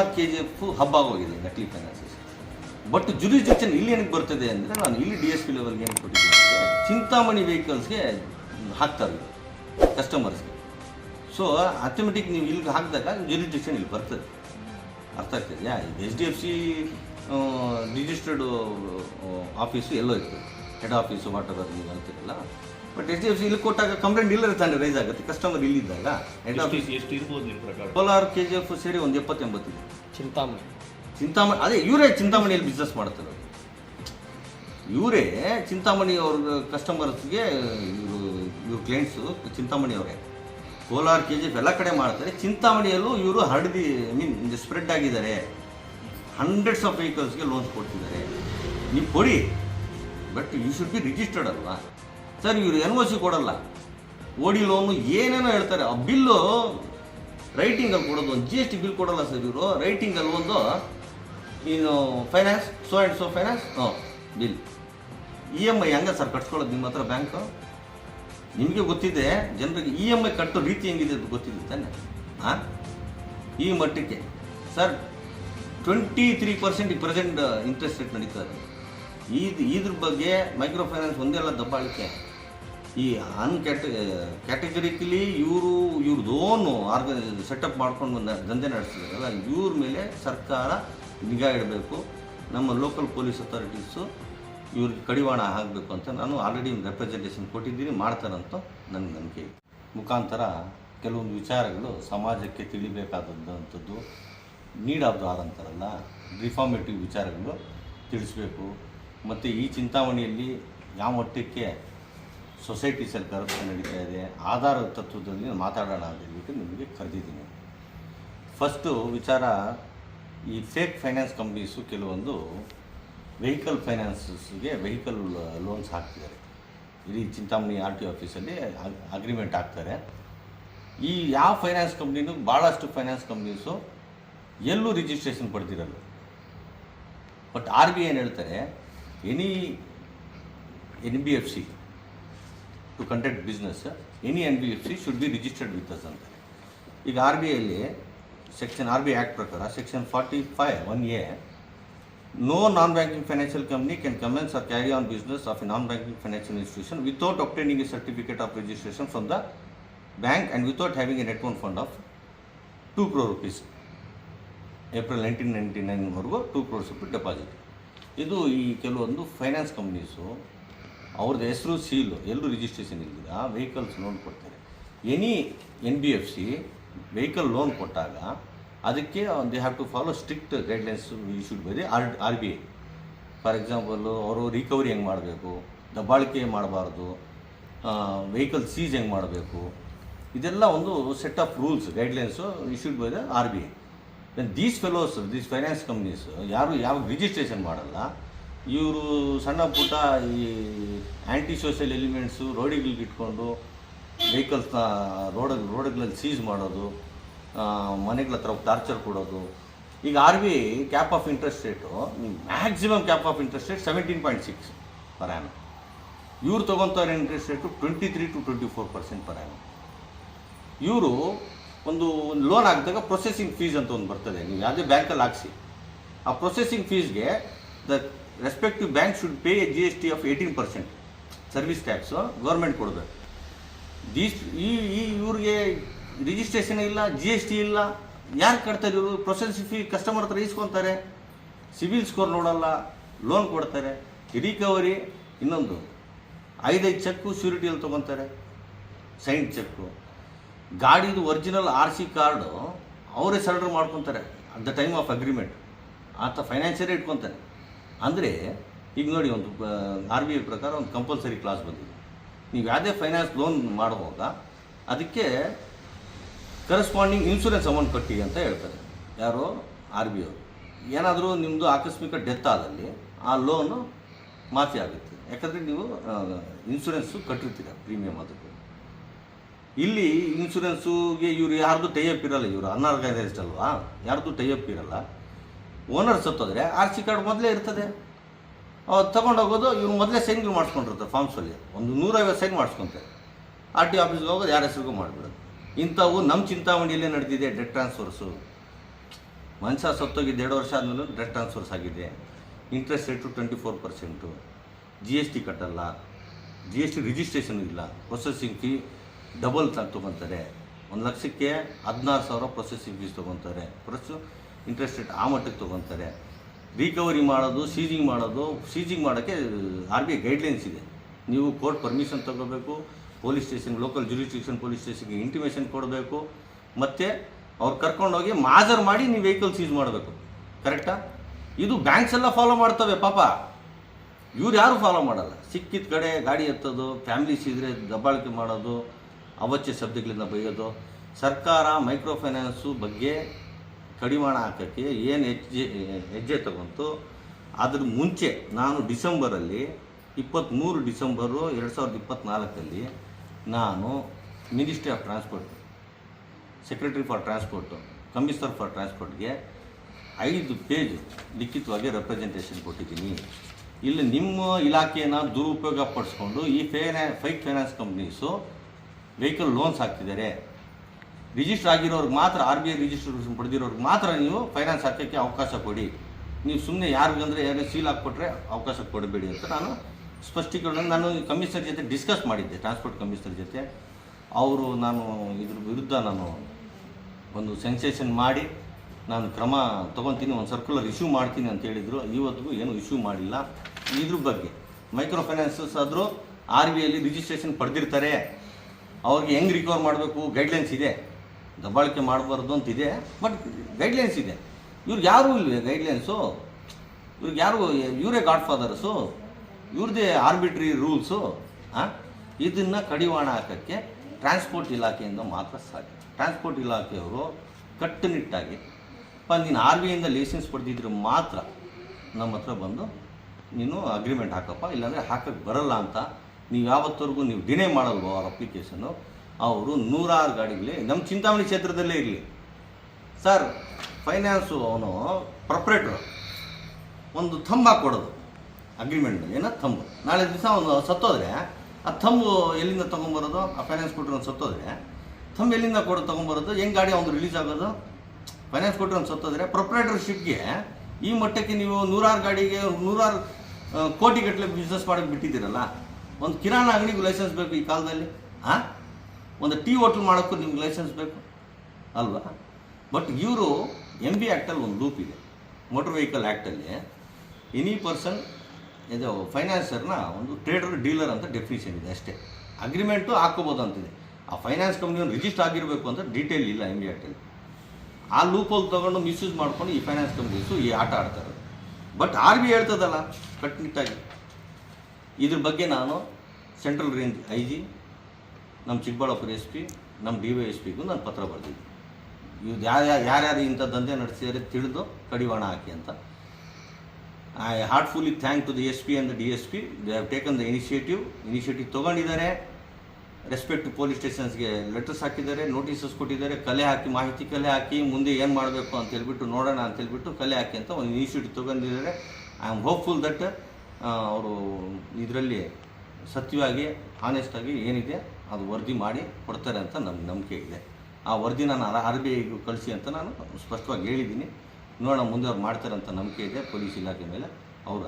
Kolar K G F ಹಬ್ಬ ಆಗೋಗಿದೆ ನಕಲಿ ಫೈನಾನ್ಸಸ್ ಬಟ್ ಜುರಿಸ್ಡಿಕ್ಷನ್ ಇಲ್ಲಿ ಏನಕ್ಕೆ ಬರ್ತದೆ ಅಂದರೆ ನಾನು ಇಲ್ಲಿ ಡಿ ಎಸ್ ಪಿ ಲೆವೆಲ್ಗೆ ಏನು ಕೊಟ್ಟಿದ್ದೀನಿ ಚಿಂತಾಮಣಿ ವೆಹಿಕಲ್ಸ್ಗೆ ಹಾಕ್ತಾರೆ ಕಸ್ಟಮರ್ಸ್ಗೆ ಸೊ ಆಟೋಮೆಟಿಕ್ ನೀವು ಇಲ್ಲಿಗೆ ಹಾಕಿದಾಗ ಜುರಿಸ್ಡಿಕ್ಷನ್ ಇಲ್ಲಿ ಬರ್ತದೆ. ಅರ್ಥ ಆಗ್ತದೆಯಾ H D F C registered office ಎಲ್ಲೋ ಇರ್ತದೆ. ಹೆಡ್ ಆಫೀಸು ವಾಟರ್ ನೀವು ಅಂತೀರಲ್ಲ but H D F C ಇಲ್ಲಿ ಕೊಟ್ಟಾಗ ಕಂಪ್ಲೇಂಟ್ ಇಲ್ಲದೆ ತಾನೆ ರೈಸ್ ಆಗುತ್ತೆ. ಕಸ್ಟಮರ್ ಇಲ್ಲಿದ್ದಾಗ ಹೆಡ್ ಆಫೀಸ್ ಎಷ್ಟು ಎಷ್ಟು ಇರ್ಬೋದು ನಿಮ್ಮ ಪ್ರಕಾರ? ಕೋಲಾರ ಕೆ ಜಿ ಎಫ್ ಸೇರಿ ಒಂದು ಎಪ್ಪತ್ತೆಂಬತ್ತಿದೆ ಚಿಂತಾಮಣಿ. ಚಿಂತಾಮಣಿ ಅದೇ ಇವರೇ ಚಿಂತಾಮಣಿಯಲ್ಲಿ ಬಿಸ್ನೆಸ್ ಮಾಡ್ತಾರೆ ಇವರೇ ಚಿಂತಾಮಣಿ ಅವ್ರ ಕಸ್ಟಮರ್ಸ್ಗೆ ಇವರು ಇವ್ರ ಕ್ಲೈಂಟ್ಸು ಚಿಂತಾಮಣಿ ಅವರೇ. ಕೋಲಾರ ಕೆ ಜಿ ಎಫ್ ಎಲ್ಲ ಕಡೆ ಮಾಡ್ತಾರೆ. ಚಿಂತಾಮಣಿಯಲ್ಲೂ ಇವರು ಹರಡಿ ಐ ಮೀನ್ ಸ್ಪ್ರೆಡ್ ಆಗಿದ್ದಾರೆ. ಹಂಡ್ರೆಡ್ಸ್ ಆಫ್ ವೆಹಿಕಲ್ಸ್ಗೆ ಲೋನ್ಸ್ ಕೊಡ್ತಿದ್ದಾರೆ. ನೀವು ಕೊಡಿ. But you should be registered ಅಲ್ವಾ? ಸರ್, ಇವರು ಎನ್ ಒ ಸಿ ಕೊಡಲ್ಲ. ಓಡಿ ಲೋನು ಏನೇನೋ ಹೇಳ್ತಾರೆ. ಆ ಬಿಲ್ಲು ರೈಟಿಂಗಲ್ಲಿ ಕೊಡೋದು ಒಂದು ಜಿ ಎಸ್ ಟಿ ಬಿಲ್ ಕೊಡಲ್ಲ ಸರ್ ಇವರು. ರೈಟಿಂಗಲ್ಲಿ ಒಂದು ಇನ್ನು finance so and so finance ಹ್ಞೂ, ಬಿಲ್. ಇ ಎಂ ಐ ಹೆಂಗೆ ಸರ್ ಕಟ್ಸ್ಕೊಳ್ಳೋದು ನಿಮ್ಮ ಹತ್ರ ಬ್ಯಾಂಕು ನಿಮಗೆ ಗೊತ್ತಿದೆ, ಜನರಿಗೆ ಇ ಎಂ ಐ ಕಟ್ಟೋ ರೀತಿ ಹೆಂಗಿದೆ ಅಂತ ಗೊತ್ತಿದೆ ತಾನೆ? ಹಾಂ ಈ ಮಟ್ಟಕ್ಕೆ. Sir twenty three percent present interest rate ನಡೀತಾ ಇದೆ. ಇದು ಇದ್ರ ಬಗ್ಗೆ ಮೈಕ್ರೋ ಫೈನಾನ್ಸ್ ಒಂದೇ ಒಂದೆಲ್ಲ ದಬ್ಬಾಳಿಕೆ. ಈ ಅನ್ ಕ್ಯಾಟ ಕ್ಯಾಟಗರಿಕಲಿ ಇವರು ಇವ್ರದ್ದು ಓನು ಆರ್ಗನೈಸ್ ಸೆಟಪ್ ಮಾಡ್ಕೊಂಡು ಬಂದ, ದಂಧೆ ನಡೆಸ್ತಿದ್ದಾರಲ್ಲ ಇವ್ರ ಮೇಲೆ ಸರ್ಕಾರ ನಿಗಾ ಇಡಬೇಕು. ನಮ್ಮ ಲೋಕಲ್ ಪೊಲೀಸ್ ಅಥಾರಿಟೀಸು ಇವ್ರಿಗೆ ಕಡಿವಾಣ ಹಾಕಬೇಕು ಅಂತ ನಾನು ಆಲ್ರೆಡಿ ರೆಪ್ರೆಸೆಂಟೇಷನ್ ಕೊಟ್ಟಿದ್ದೀನಿ, ಮಾಡ್ತಾರಂತ ನನಗೆ ನಂಬಿಕೆ. ಮುಖಾಂತರ ಕೆಲವೊಂದು ವಿಚಾರಗಳು ಸಮಾಜಕ್ಕೆ ತಿಳಿಬೇಕಾದಂಥದ್ದು ನೀಡ್ ಆಫ್ ದ ರಿಫಾರ್ಮೇಟಿವ್ ವಿಚಾರಗಳು ತಿಳಿಸ್ಬೇಕು. ಮತ್ತು ಈ ಚಿಂತಾಮಣಿಯಲ್ಲಿ ಯಾವ ಮಟ್ಟಕ್ಕೆ ಸೊಸೈಟೀಸಲ್ಲಿ ಸರ್ಕಾರಕ್ಕೆ ನಡೀತಾ ಇದೆ, ಆಧಾರ ತತ್ವದಲ್ಲಿ ಮಾತಾಡೋಣ ಅಂತ ಹೇಳ್ಬಿಟ್ಟು ನಿಮಗೆ ಕರೆದಿದ್ದೀನಿ. ಫಸ್ಟು ವಿಚಾರ, ಈ ಫೇಕ್ ಫೈನಾನ್ಸ್ ಕಂಪ್ನೀಸು ಕೆಲವೊಂದು ವೆಹಿಕಲ್ ಫೈನಾನ್ಸಸ್ಗೆ ವೆಹಿಕಲ್ ಲೋನ್ಸ್ ಹಾಕ್ತಿದ್ದಾರೆ. ಇಡೀ ಚಿಂತಾಮಣಿ ಆರ್ ಟಿ ಆಫೀಸಲ್ಲಿ ಅಗ್ರಿಮೆಂಟ್ ಆಗ್ತಾರೆ ಈ ಯಾವ ಫೈನಾನ್ಸ್ ಕಂಪ್ನಿನೂ ಭಾಳಷ್ಟು ಫೈನಾನ್ಸ್ ಕಂಪ್ನೀಸು ಎಲ್ಲೂ ರಿಜಿಸ್ಟ್ರೇಷನ್ ಪಡೆದಿರಲ್ಲ ಬಟ್ ಆರ್ ಬಿ ಏನು ಹೇಳ್ತಾರೆ any N B F C to conduct business any N B F C should be registered with us ಅಂತ ಈಗ ಆರ್ ಬಿ ಐಲಿ ಸೆಕ್ಷನ್ ಆರ್ ಬಿ ಆ್ಯಕ್ಟ್ ಪ್ರಕಾರ section forty five one A no non banking financial company can commence or carry on business of a non banking financial institution without obtaining a certificate of registration from the bank and without having a net owned fund of 2 crore rupees April nineteen ninety ನೈನ್ವರೆಗೂ two crores rupees deposit ಇದು ಈ ಕೆಲವೊಂದು finance companies ಅವ್ರದ್ದು ಹೆಸರು seal ಎಲ್ಲರೂ registration ಇಲ್ಲದ vehicles loan ಕೊಡ್ತಾರೆ. Any N B F C vehicle loan ಕೊಟ್ಟಾಗ ಅದಕ್ಕೆ they have to follow strict guidelines issued by the R R B I for example ಅವರು ರಿಕವರಿ ಹೆಂಗೆ ಮಾಡಬೇಕು, ದಬ್ಬಾಳಿಕೆ ಮಾಡಬಾರ್ದು ವೆಹಿಕಲ್ ಸೀಸ್ ಹೆಂಗೆ ಮಾಡಬೇಕು, ಇದೆಲ್ಲ ಒಂದು set of rules guidelines issued by the R B I these fellows these finance companies ಯಾರು ಯಾವ ರಿಜಿಸ್ಟ್ರೇಷನ್ ಮಾಡಲ್ಲ ಇವರು ಸಣ್ಣ ಪುಟ್ಟ ಈ ಆ್ಯಂಟಿ ಸೋಷಿಯಲ್ ಎಲಿಮೆಂಟ್ಸು ರೋಡಿಗಳಿಗೆ ಇಟ್ಕೊಂಡು ವೆಹಿಕಲ್ಸ್ನ ರೋಡ್, ರೋಡ್ಗಳಲ್ಲಿ ಸೀಸ್ ಮಾಡೋದು ಮನೆಗಳ ಹತ್ರ ಟಾರ್ಚರ್ ಕೊಡೋದು. ಈಗ R B cap of interest rate maximum cap of interest rate seventeen point six per annum ಇವ್ರು ತೊಗೊತಾರೆ interest rate twenty three to twenty four percent per annum ಇವರು ಒಂದು ಲೋನ್ ಹಾಕಿದಾಗ ಪ್ರೊಸೆಸಿಂಗ್ ಫೀಸ್ ಅಂತ ಒಂದು ಬರ್ತದೆ. ನೀವು ಯಾವುದೇ ಬ್ಯಾಂಕಲ್ಲಿ ಹಾಕ್ಸಿ. ಆ processing ಫೀಸ್ಗೆ the respective bank should pay a G S T of eighteen percent service tax government ಕೊಡಬೇಕು ದೀಸ್ ಈ ಈ ಇವ್ರಿಗೆ ರಿಜಿಸ್ಟ್ರೇಷನ್ ಇಲ್ಲ ಜಿ ಎಸ್ ಟಿ ಇಲ್ಲ, ಯಾರು ಕಟ್ತಾರೆ ಇವರು ಪ್ರೊಸೆಸ್ ಫೀ ಕಸ್ಟಮರ್ ಹತ್ರ ಇಸ್ಕೊತಾರೆ ಸಿವಿಲ್ ಸ್ಕೋರ್ ನೋಡಲ್ಲ ಲೋನ್ ಕೊಡ್ತಾರೆ ರಿಕವರಿ ಇನ್ನೊಂದು, ಐದೈದು ಚೆಕ್ಕು ಶ್ಯೂರಿಟಿಯಲ್ಲಿ ತೊಗೊತಾರೆ ಸೈನ್ ಚೆಕ್ಕು. ಗಾಡಿದು ಒರಿಜಿನಲ್ ಆರ್ ಸಿ ಕಾರ್ಡು ಅವರೇ ಸರೆಂಡರ್ ಮಾಡ್ಕೊತಾರೆ at the time of agreement ಆತ ಫೈನಾನ್ಷಿಯರೇ ಇಟ್ಕೊತಾನೆ. ಅಂದರೆ, ಈಗ ನೋಡಿ ಒಂದು ಆರ್ ಬಿ ಐ ಪ್ರಕಾರ ಒಂದು ಕಂಪಲ್ಸರಿ ಕ್ಲಾಸ್ ಬಂದಿದೆ. ನೀವು ಯಾವುದೇ ಫೈನಾನ್ಸ್ ಲೋನ್ ಮಾಡುವಾಗ ಅದಕ್ಕೆ ಕರೆಸ್ಪಾಂಡಿಂಗ್ ಇನ್ಶೂರೆನ್ಸ್ ಅಮೌಂಟ್ ಕಟ್ಟಿ ಅಂತ ಹೇಳ್ತಾರೆ. ಯಾರು ಆರ್ ಬಿ ಅವರು. ಏನಾದರೂ ನಿಮ್ಮದು ಆಕಸ್ಮಿಕ ಡೆತ್ ಆದಲ್ಲಿ ಆ ಲೋನು ಮಾಫಿ ಆಗುತ್ತೆ. ಯಾಕಂದರೆ ನೀವು ಇನ್ಶೂರೆನ್ಸು ಕಟ್ಟಿರ್ತೀರ ಪ್ರೀಮಿಯಮ್ ಅದಕ್ಕೆ ಇಲ್ಲಿ ಇನ್ಶೂರೆನ್ಸುಗೆ ಇವ್ರು ಯಾರ್ದು ಟೈಅಪ್ ಇರಲ್ಲ ಇವರು ಅನ್ಆರ್ಗನೈಸ್ಡ್ ಅಲ್ವಾ? ಯಾರ್ದು ಟೈಅಪ್ ಇರಲ್ಲ. ಓನರ್ ಸತ್ತೋದ್ರೆ ಆರ್ ಸಿ ಕಾರ್ಡ್ ಮೊದಲೇ ಇರ್ತದೆ. ಅವ್ರು ತಗೊಂಡೋಗೋದು ಇವ್ರು ಮೊದಲೇ ಸೈನ್ಗಳು ಮಾಡಿಸ್ಕೊಂಡಿರ್ತಾರೆ ಫಾರ್ಮ್ಸಲ್ಲಿ ಒಂದು ನೂರೈವತ್ತು ಸೈನ್ ಮಾಡ್ಸ್ಕೊತಾರೆ. ಆರ್ ಟಿ ಆಫೀಸ್ಗೆ ಹೋಗೋದು ಯಾರ ಹೆಸರಿಗೂ ಮಾಡಿಬಿಡೋದು. ಇಂಥವು ನಮ್ಮ ಚಿಂತಾಮಣಿಯಲ್ಲೇ ನಡೆದಿದೆ ಡೆಟ್ ಟ್ರಾನ್ಸ್ಫರ್ಸು ಮನುಷ್ಯ ಸತ್ತೋಗಿದ್ದು ಎರಡು ವರ್ಷ ಆದಮೇಲೆ ಡೆಡ್ ಟ್ರಾನ್ಸ್ಫರ್ಸ್ ಆಗಿದೆ. Interest rate twenty four percent G S T ಕಟ್ಟಲ್ಲ. ಜಿ ಎಸ್ ಟಿ ರಿಜಿಸ್ಟ್ರೇಷನ್ ಇಲ್ಲ. ಪ್ರೊಸೆಸಿಂಗ್ ಫೀ ಡಬಲ್ ತೊಗೊತಾರೆ. ಒಂದು ಲಕ್ಷಕ್ಕೆ ಹದಿನಾರು ಸಾವಿರ ಪ್ರೊಸೆಸಿಂಗ್ ಫೀಸ್ ತೊಗೊತಾರೆ. ಪ್ಲಸ್ ಇಂಟ್ರೆಸ್ಟ್ ರೇಟ್ ಆ ಮಟ್ಟಕ್ಕೆ ತೊಗೊತಾರೆ. ರಿಕವರಿ ಮಾಡೋದು ಸೀಜಿಂಗ್ ಮಾಡೋದು ಸೀಜಿಂಗ್ ಮಾಡೋಕ್ಕೆ ಆರ್ ಬಿ ಐ ಗೈಡ್ಲೈನ್ಸ್ ಇದೆ. ನೀವು ಕೋರ್ಟ್ ಪರ್ಮಿಷನ್ ತೊಗೋಬೇಕು police station local jurisdiction police ಸ್ಟೇಷನ್ಗೆ ಇಂಟಿಮೇಷನ್ ಕೊಡಬೇಕು, ಮತ್ತು ಅವ್ರು ಕರ್ಕೊಂಡೋಗಿ ಮಾಜರ್ ಮಾಡಿ ನೀವು ವೆಹಿಕಲ್ ಸೀಸ್ ಮಾಡಬೇಕು. ಕರೆಕ್ಟಾ ಇದು ಬ್ಯಾಂಕ್ಸ್ ಎಲ್ಲ ಫಾಲೋ ಮಾಡ್ತವೆ, ಪಾಪ. ಇವ್ರು ಯಾರು ಫಾಲೋ ಮಾಡಲ್ಲ. ಸಿಕ್ಕಿದ ಕಡೆ ಗಾಡಿ ಎತ್ತೋದು ಫ್ಯಾಮಿಲೀಸ್ ಇದ್ರೆ ದಬ್ಬಾಳಿಕೆ ಮಾಡೋದು ಅವಚ್ಯ ಶಬ್ದಗಳಿಂದ ಬೈಯೋದು. ಸರ್ಕಾರ ಮೈಕ್ರೋ ಫೈನಾನ್ಸು ಬಗ್ಗೆ ಕಡಿವಾಣ ಹಾಕೋಕ್ಕೆ ಏನು ಹೆಜ್ಜೆ ಹೆಜ್ಜೆ ತಗೊಂತು ಅದ್ರ ಮುಂಚೆ ನಾನು ಡಿಸೆಂಬರಲ್ಲಿ ಇಪ್ಪತ್ತ್ಮೂರು ಡಿಸೆಂಬರು ಎರಡು ಸಾವಿರದ ಇಪ್ಪತ್ತ್ನಾಲ್ಕಲ್ಲಿ ನಾನು ministry of transport, secretary for transport commissioner for ಟ್ರಾನ್ಸ್ಪೋರ್ಟ್ಗೆ ಐದು ಪೇಜ್ ಲಿಖಿತವಾಗಿ ರೆಪ್ರೆಸೆಂಟೇಷನ್ ಕೊಟ್ಟಿದ್ದೀನಿ. ಇಲ್ಲಿ ನಿಮ್ಮ ಇಲಾಖೆಯನ್ನು ದುರುಪಯೋಗ ಪಡಿಸ್ಕೊಂಡು ಈ ಫೈನಾ fake finance companies vehicle loans ಹಾಕ್ತಿದ್ದಾರೆ. ರಿಜಿಸ್ಟರ್ ಆಗಿರೋರ್ಗೆ ಮಾತ್ರ ಆರ್ ಬಿ ಐ ರಿಜಿಸ್ಟ್ರೇಷನ್ ಪಡೆದಿರೋರ್ಗೆ ಮಾತ್ರ ನೀವು ಫೈನಾನ್ಸ್ ಹಾಕೋಕ್ಕೆ ಅವಕಾಶ ಕೊಡಿ. ನೀವು ಸುಮ್ಮನೆ ಯಾರಿಗಂದ್ರೆ ಯಾರೇ ಸೀಲ್ ಹಾಕ್ಕೊಟ್ರೆ ಅವಕಾಶ ಕೊಡಬೇಡಿ ಅಂತ ನಾನು ಸ್ಪಷ್ಟೀಕರಣ ನಾನು ಕಮಿಷನರ್ ಜೊತೆ ಡಿಸ್ಕಸ್ ಮಾಡಿದ್ದೆ ಟ್ರಾನ್ಸ್ಪೋರ್ಟ್ ಕಮಿಷನರ್ ಜೊತೆ. ಅವರು ನಾನು ಇದ್ರ ವಿರುದ್ಧ ನಾನು ಒಂದು ಸೆನ್ಸೇಷನ್ ಮಾಡಿ, ನಾನು ಕ್ರಮ ತೊಗೊತೀನಿ, ಒಂದು ಸರ್ಕ್ಯುಲರ್ ಇಶ್ಯೂ ಮಾಡ್ತೀನಿ ಅಂತ ಹೇಳಿದರು. ಇವತ್ತಿಗೂ ಏನು ಇಶ್ಯೂ ಮಾಡಿಲ್ಲ. ಇದ್ರ ಬಗ್ಗೆ ಮೈಕ್ರೋ ಫೈನಾನ್ಸಸ್ ಆದರೂ ಆರ್ ಬಿ ಐಲಿ ರಿಜಿಸ್ಟ್ರೇಷನ್ ಪಡೆದಿರ್ತಾರೆ. ಅವ್ರಿಗೆ ಹೆಂಗೆ ರಿಕವರ್ ಮಾಡಬೇಕು? ಗೈಡ್ಲೈನ್ಸ್ ಇದೆ. ದಬ್ಬಾಳಿಕೆ ಮಾಡಬಾರ್ದು ಅಂತ ಇದೆ ಬಟ್ ಗೈಡ್ಲೈನ್ಸ್ ಇದೆ. ಇವ್ರಿಗೆ ಯಾರೂ ಇಲ್ವೇ ಗೈಡ್ಲೈನ್ಸು ಇವ್ರಿಗೆ ಯಾರು, ಇವರೇ ಗಾಡ್ ಫಾದರ್ಸು ಇವ್ರದ್ದೇ ಆರ್ಬಿಟ್ರಿ ರೂಲ್ಸು ಇದನ್ನು ಕಡಿವಾಣ ಹಾಕೋಕ್ಕೆ ಟ್ರಾನ್ಸ್ಪೋರ್ಟ್ ಇಲಾಖೆಯಿಂದ ಮಾತ್ರ ಸಾಧ್ಯ. ಟ್ರಾನ್ಸ್ಪೋರ್ಟ್ ಇಲಾಖೆಯವರು ಕಟ್ಟುನಿಟ್ಟಾಗಿ, ಪ, ನೀನು ಆರ್ ಬಿ ಲೈಸೆನ್ಸ್ ಪಡೆದಿದ್ರೆ ಮಾತ್ರ ನಮ್ಮ ಹತ್ರ ಬಂದು ನೀನು ಅಗ್ರಿಮೆಂಟ್ ಹಾಕಪ್ಪ, ಇಲ್ಲಾಂದರೆ ಹಾಕಕ್ಕೆ ಬರಲ್ಲ ಅಂತ ನೀವು ಯಾವತ್ತವರೆಗೂ ನೀವು ಡಿನೇ ಮಾಡಲ್ವೋ ಅವ್ರ ಅಪ್ಲಿಕೇಶನ್ನು ಅವರು ನೂರಾರು ಗಾಡಿಗಳೇ ನಮ್ಮ ಚಿಂತಾಮಣಿ ಕ್ಷೇತ್ರದಲ್ಲೇ ಇರಲಿ. ಸರ್ ಫೈನಾನ್ಸು ಅವನು ಪ್ರೊಪ್ರೇಟ್ರು ಒಂದು ಥಂಬ್ ಹಾಕ್ಕೊಡೋದು ಅಗ್ರಿಮೆಂಟ್ ಏನೋ ಥಂಬ್. ನಾಳೆ ದಿವಸ ಅವನು ಸತ್ತೋದ್ರೆ, ಆ ಥಂಬು ಎಲ್ಲಿಂದ ತೊಗೊಂಬರೋದು? ಆ ಫೈನಾನ್ಸ್ ಕೊಟ್ಟರು ಸತ್ತೋದ್ರೆ, ಥಂಬ್ ಎಲ್ಲಿಂದ ಕೊಡೋದು, ತೊಗೊಂಬರೋದು? ಹೆಂಗೆ ಗಾಡಿ ಅವ್ನು ರಿಲೀಸ್ ಆಗೋದು? ಫೈನಾನ್ಸ್ ಕೊಟ್ಟರು ಸತ್ತೋದ್ರೆ ಪ್ರೊಪ್ರೈಟರ್ಶಿಪ್ಗೆ ಈ ಮಟ್ಟಕ್ಕೆ ನೀವು ನೂರಾರು ಗಾಡಿಗೆ, ನೂರಾರು ಕೋಟಿಗಟ್ಟಲೆ ಬಿಸ್ನೆಸ್ ಮಾಡೋಕ್ಕೆ ಬಿಟ್ಟಿದ್ದೀರಲ್ಲ, ಒಂದು ಕಿರಾಣ ಅಂಗಡಿಗೂ ಲೈಸೆನ್ಸ್ ಬೇಕು ಈ ಕಾಲದಲ್ಲಿ ಹಾಂ ಒಂದು ಟೀ ಹೋಟ್ಲ್ ಮಾಡೋಕ್ಕೂ ನಿಮ್ಗೆ ಲೈಸೆನ್ಸ್ ಬೇಕು? ಅಲ್ವಾ? ಬಟ್ ಇವರು ಎಂ ಬಿ ಆ್ಯಕ್ಟಲ್ಲಿ ಒಂದು ಲೂಪ್ ಇದೆ. ಮೋಟರ್ ವೆಹಿಕಲ್ ಆ್ಯಕ್ಟಲ್ಲಿ ಎನಿ ಪರ್ಸನ್ ಇದು ಫೈನಾನ್ಸರ್ನ ಒಂದು ಟ್ರೇಡರ್ ಡೀಲರ್ ಅಂತ ಡೆಫಿನಿಷನ್ ಇದೆ ಅಷ್ಟೇ. ಅಗ್ರಿಮೆಂಟು ಹಾಕೋಬೋದು ಅಂತಿದೆ. ಆ ಫೈನಾನ್ಸ್ ಕಂಪ್ನಿಯನ್ನು ರಿಜಿಸ್ಟರ್ ಆಗಿರಬೇಕು ಅಂತ ಡೀಟೇಲ್ ಇಲ್ಲ ಎಂ ಬಿ ಆ್ಯಕ್ಟಲ್ಲಿ ಆ ಲೂಪಲ್ಲಿ ತೊಗೊಂಡು ಮಿಸ್ಯೂಸ್ ಮಾಡ್ಕೊಂಡು ಈ ಫೈನಾನ್ಸ್ ಕಂಪ್ನೀಸು ಈ ಆಟ ಆಡ್ತಾರೆ. ಬಟ್ ಆರ್ ಬಿ ಹೇಳ್ತದಲ್ಲ ಕಟ್ಟುನಿಟ್ಟಾಗಿ ಇದ್ರ ಬಗ್ಗೆ ನಾನು ಸೆಂಟ್ರಲ್ ರೇಂಜ್ ಐ ಜಿ ನಮ್ಮ ಚಿಕ್ಕಬಳ್ಳಾಪುರ ಎಸ್ ಪಿ ನಮ್ಮ ಡಿ ವೈ ಎಸ್ ಪಿಗೂ ನಾನು ಪತ್ರ ಬರೆದಿದ್ದೆ. ಇವ್ರು ಯಾರು ಯಾರ್ಯಾರು ಇಂಥ ದಂಧೆ ನಡೆಸಿದರೆ ತಿಳಿದು ಕಡಿವಾಣ ಹಾಕಿ ಅಂತ. I heartfully thank to the S P and the D S P they have taken the initiative initiative ತೊಗೊಂಡಿದ್ದಾರೆ. Respect police ಸ್ಟೇಷನ್ಸ್ಗೆ ಲೆಟರ್ಸ್ ಹಾಕಿದ್ದಾರೆ ನೋಟಿಸಸ್ ಕೊಟ್ಟಿದ್ದಾರೆ. ಕಲೆ ಹಾಕಿ, ಮಾಹಿತಿ ಕಲೆ ಹಾಕಿ, ಮುಂದೆ ಏನು ಮಾಡಬೇಕು ಅಂತ ಹೇಳ್ಬಿಟ್ಟು, ನೋಡೋಣ ಅಂತ ಹೇಳ್ಬಿಟ್ಟು ಕಲೆ ಹಾಕಿ ಅಂತ ಒಂದು initiative ತೊಗೊಂಡಿದ್ದಾರೆ. I am hopeful that ಅವರು ಇದರಲ್ಲಿ ಸತ್ಯವಾಗಿ ಆನೆಸ್ಟಾಗಿ ಏನಿದೆ ಅದು ವರದಿ ಮಾಡಿ ಕೊಡ್ತಾರೆ ಅಂತ ನಮ್ಗೆ ನಂಬಿಕೆ ಇದೆ. ಆ ವರದಿ ನಾನು ಆರ್ ಬಿ ಐಗೂ ಕಳಿಸಿ ಅಂತ ನಾನು ಸ್ಪಷ್ಟವಾಗಿ ಹೇಳಿದ್ದೀನಿ. ನೋಡೋಣ ಮುಂದೆ ಅವ್ರು ಮಾಡ್ತಾರೆ ಅಂತ ನಂಬಿಕೆ ಇದೆ, ಪೊಲೀಸ್ ಇಲಾಖೆ ಮೇಲೆ ಅವರು